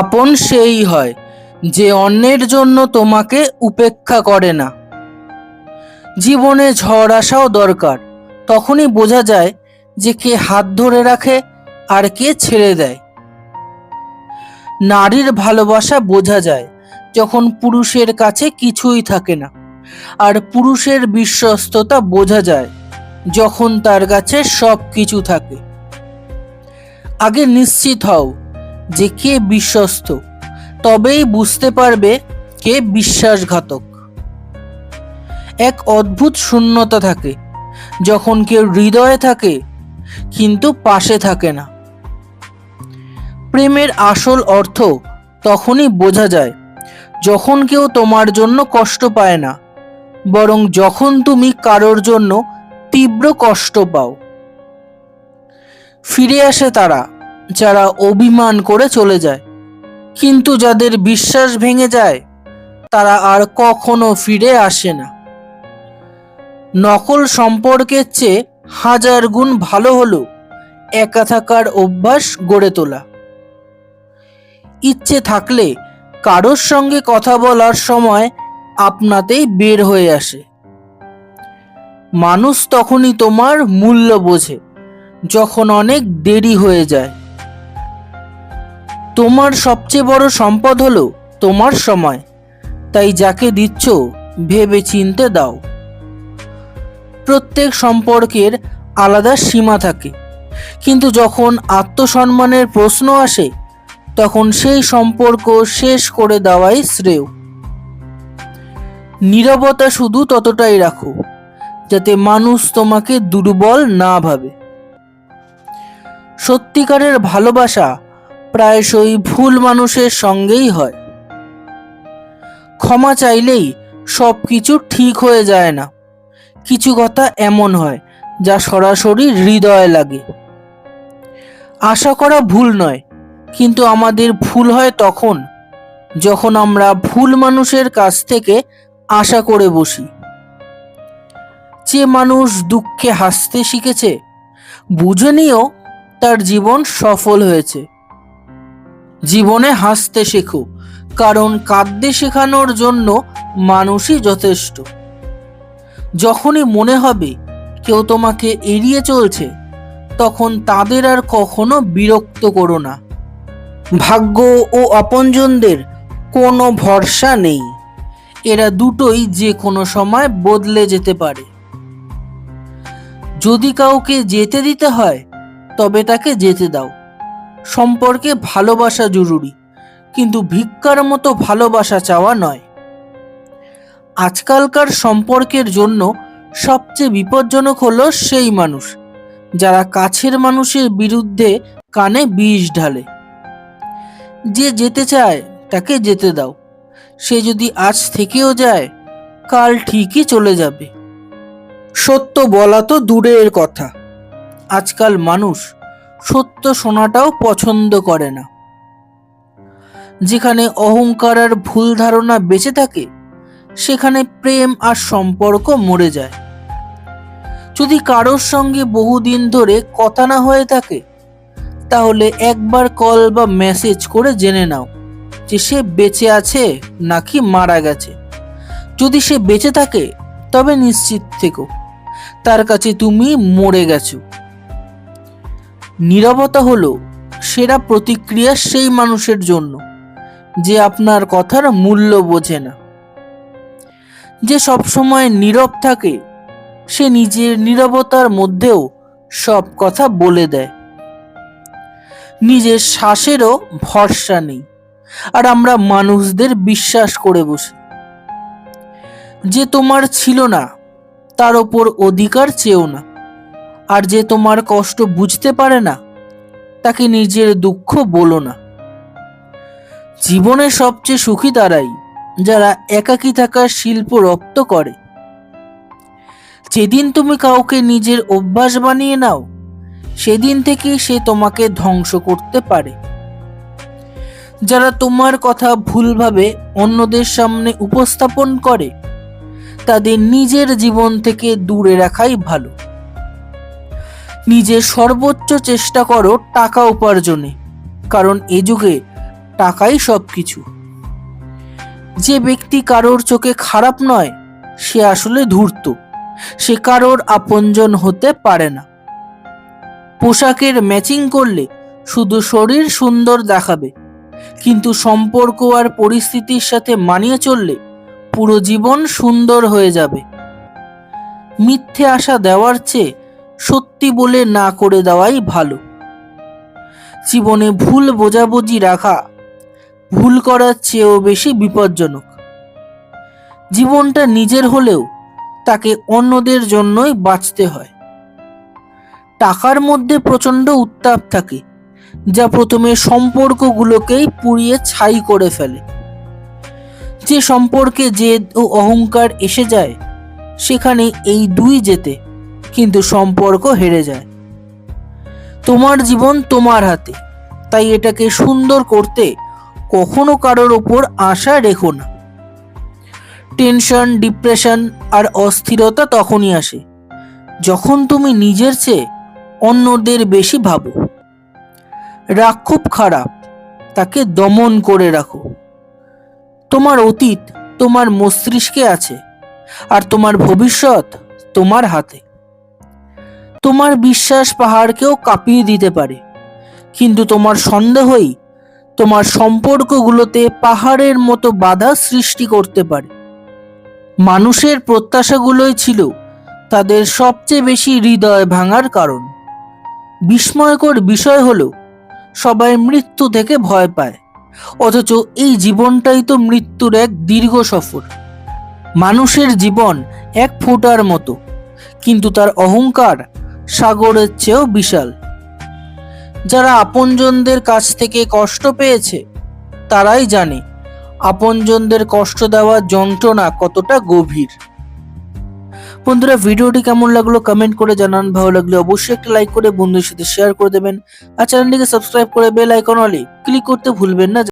আপন সেই হয়, যে অন্যের জন্য তোমাকে উপেক্ষা করে না। জীবনে ঝড় আসাও দরকার, তখনই বোঝা যায় যে কে হাত ধরে রাখে আর কে ছেড়ে দেয়। নারীর ভালোবাসা বোঝা যায়, যখন পুরুষের কাছে কিছুই থাকে না, আর পুরুষের বিশ্বস্ততা বোঝা যায়, যখন তার কাছে সব কিছু থাকে। আগে নিশ্চিত হও যে কে বিশ্বস্ত, তবেই বুঝতে পারবে কে বিশ্বাসঘাতক। এক অদ্ভুত শূন্যতা থাকে, যখন কেউ হৃদয়ে থাকে, কিন্তু পাশে থাকে না। প্রেমের আসল অর্থ তখনই বোঝা যায়, যখন কেউ তোমার জন্য কষ্ট পায় না, বরং যখন তুমি কারোর জন্য তীব্র কষ্ট পাও। ফিরে আসে তারা যারা অভিমান করে চলে যায়। কিন্তু যাদের বিশ্বাস ভেঙে যায়, তারা আর কখনো ফিরে আসে না। নকল সম্পর্কের চেয়ে হাজার গুণ ভালো হলো একা থাকার অভ্যাস গড়ে তোলা। ইচ্ছে থাকলে কারোর সঙ্গে কথা বলার সময় আপনাতেই বের হয়ে আসে। মানুষ তখনই তোমার মূল্য বোঝে, যখন অনেক দেরি হয়ে যায়। তোমার সবচেয়ে বড় সম্পদ হলো তোমার সময়। তাই যাকে দিচ্ছ, ভেবে চিনতে দাও। প্রত্যেক সম্পর্কের আলাদা সীমা থাকে। কিন্তু যখন আত্মসম্মানের প্রশ্ন আসে, তখন সেই সম্পর্ক শেষ করে দেওয়াই শ্রেয়। নীরবতা শুধু ততটাই রাখো, যাতে মানুষ তোমাকে দুর্বল না ভাবে। সত্যিকারের ভালোবাসা প্রায়শই ভুল মানুষের সঙ্গেই হয়। ক্ষমা চাইলেই সব কিছু ঠিক হয়ে যায় না। কিছু কথা এমন হয়, যা সরাসরি হৃদয়ে লাগে। আশা করা ভুল নয়, কিন্তু আমাদের ভুল হয় তখন, যখন আমরা ভুল মানুষের কাছ থেকে আশা করে বসি। যে মানুষ দুঃখে হাসতে শিখেছে, বুঝে নিয়েও তার জীবন সফল হয়েছে। জীবনে হাসতে শেখো, কারণ কাঁদতে শেখানোর জন্য মানুষই যথেষ্ট। যখনই মনে হবে কেউ তোমাকে এড়িয়ে চলছে, তখন তাদের আর কখনো বিরক্ত করো না। ভাগ্য ও আপনজনদের কোনো ভরসা নেই। এরা দুটোই যে কোনো সময় বদলে যেতে পারে। যদি কাউকে যেতে দিতে হয়, তবে তাকে যেতে দাও। সম্পর্কে ভালোবাসা জরুরি, কিন্তু ভিক্ষার মতো ভালোবাসা চাওয়া নয়। আজকালকার সম্পর্কের জন্য সবচেয়ে বিপজ্জনক হলো সেই মানুষ, যারা কাছের মানুষের বিরুদ্ধে কানে বিষ ঢালে। যে যেতে চায়, তাকে যেতে দাও। সে যদি আজ থেকেও যায়, কাল ঠিকই চলে যাবে। সত্য বলা তো দূরের কথা। আজকাল মানুষ সত্য শোনাটাও পছন্দ করে না। যেখানে অহংকার আর ভুল ধারণা বেঁচে থাকে, সেখানে প্রেম আর সম্পর্ক মরে যায়। যদি কারোর সঙ্গে বহুদিন ধরে কথা না হয়ে থাকে, তাহলে একবার কল বা মেসেজ করে জেনে নাও যে সে বেঁচে আছে নাকি মারা গেছে। যদি সে বেঁচে থাকে, তবে নিশ্চিত থেকো, তার কাছে তুমি মরে গেছো। নীরবতা হলো সেরা প্রতিক্রিয়া সেই মানুষের জন্য, যে আপনার কথার মূল্য বোঝে না। যে সবসময় নীরব থাকে, সে নিজের নীরবতার মধ্যেও সব কথা বলে দেয়। নিজের শ্বাসেরও ভরসা নেই, আর আমরা মানুষদের বিশ্বাস করে বসি। যে তোমার ছিল না, তার ওপর অধিকার চেও না। আর যে তোমার কষ্ট বুঝতে পারে না, তাকে নিজের দুঃখ বলো না। জীবনে সবচেয়ে সুখী তারাই যারা একাকী থাকার শিল্প রপ্ত করে। যেদিন তুমি কাউকে নিজের অভ্যাস বানিয়ে নাও, সেদিন থেকেই সে তোমাকে ধ্বংস করতে পারে। যারা তোমার কথা ভুলভাবে অন্যদের সামনে উপস্থাপন করে, তাদের নিজের জীবন থেকে দূরে রাখাই ভালো। নিজের সর্বোচ্চ চেষ্টা করো টাকা উপার্জনে, কারণ এ যুগে টাকাই সব কিছু যে ব্যক্তি কারোর চোখে খারাপ নয়, সে আসলে ধূর্ত, সে কারোর আপনজন হতে পারে না। পোশাকের ম্যাচিং করলে শুধু শরীর সুন্দর দেখাবে, কিন্তু সম্পর্ক আর পরিস্থিতির সাথে মানিয়ে চললে পুরো জীবন সুন্দর হয়ে যাবে। মিথ্যে আশা দেওয়ার চেয়ে সত্যি বলে না করে দেওয়াই ভালো। জীবনে ভুল বোঝাবুঝি রাখা, ভুল করার চেয়েও বেশি বিপজ্জনক। জীবনটা নিজের হলেও তাকে অন্যদের জন্যই বাঁচতে হয়। টাকার মধ্যে প্রচণ্ড উত্তাপ থাকে, যা প্রথমে সম্পর্কগুলোকেই পুড়িয়ে ছাই করে ফেলে। যে সম্পর্কে জেদ ও অহংকার এসে যায়, সেখানে এই দুই যেতে কিন্তু সম্পর্ক হেরে যায়। তোমার জীবন তোমার হাতে। তাই এটাকে সুন্দর করতে কখনো কারোর ওপর আশা রেখো না। টেনশন, ডিপ্রেশন আর অস্থিরতা তখনই আসে, যখন তুমি নিজের চেয়ে অন্যদের বেশি ভাবো। রাগ খুব খারাপ, তাকে দমন করে রাখো। তোমার অতীত তোমার মস্তিষ্কে আছে, আর তোমার ভবিষ্যৎ তোমার হাতে। তোমার বিশ্বাস পাহাড়কেও কাঁপিয়ে দিতে পারে। কিন্তু তোমার সন্দেহই তোমার সম্পর্কগুলোতে পাহাড়ের মতো বাধা সৃষ্টি করতে পারে। মানুষের প্রত্যাশাগুলোই ছিল তাদের সবচেয়ে বেশি হৃদয় ভাঙার কারণ। বিস্ময়কর বিষয় হলো, সবাই মৃত্যু থেকে ভয় পায়, অথচ এই জীবনটাই তো মৃত্যুর এক দীর্ঘ সফর। মানুষের জীবন এক ফোঁটার মতো, কিন্তু তার অহংকার সাগরের চেয়েও বিশাল। যারা আপনজনদের কাছ থেকে কষ্ট পেয়েছে, তারাই জানে আপনজনদের কষ্ট দেওয়ার যন্ত্রণা কতটা গভীর। বন্ধুরা, ভিডিওটি কেমন লাগল কমেন্ট করে জানান। ভালো লাগলে অবশ্যই একটা লাইক করে বন্ধুদের সাথে শেয়ার করে দেবেন। আর চ্যানেলটিকে সাবস্ক্রাইব করে বেল আইকন অলে ক্লিক করতে ভুলবেন না।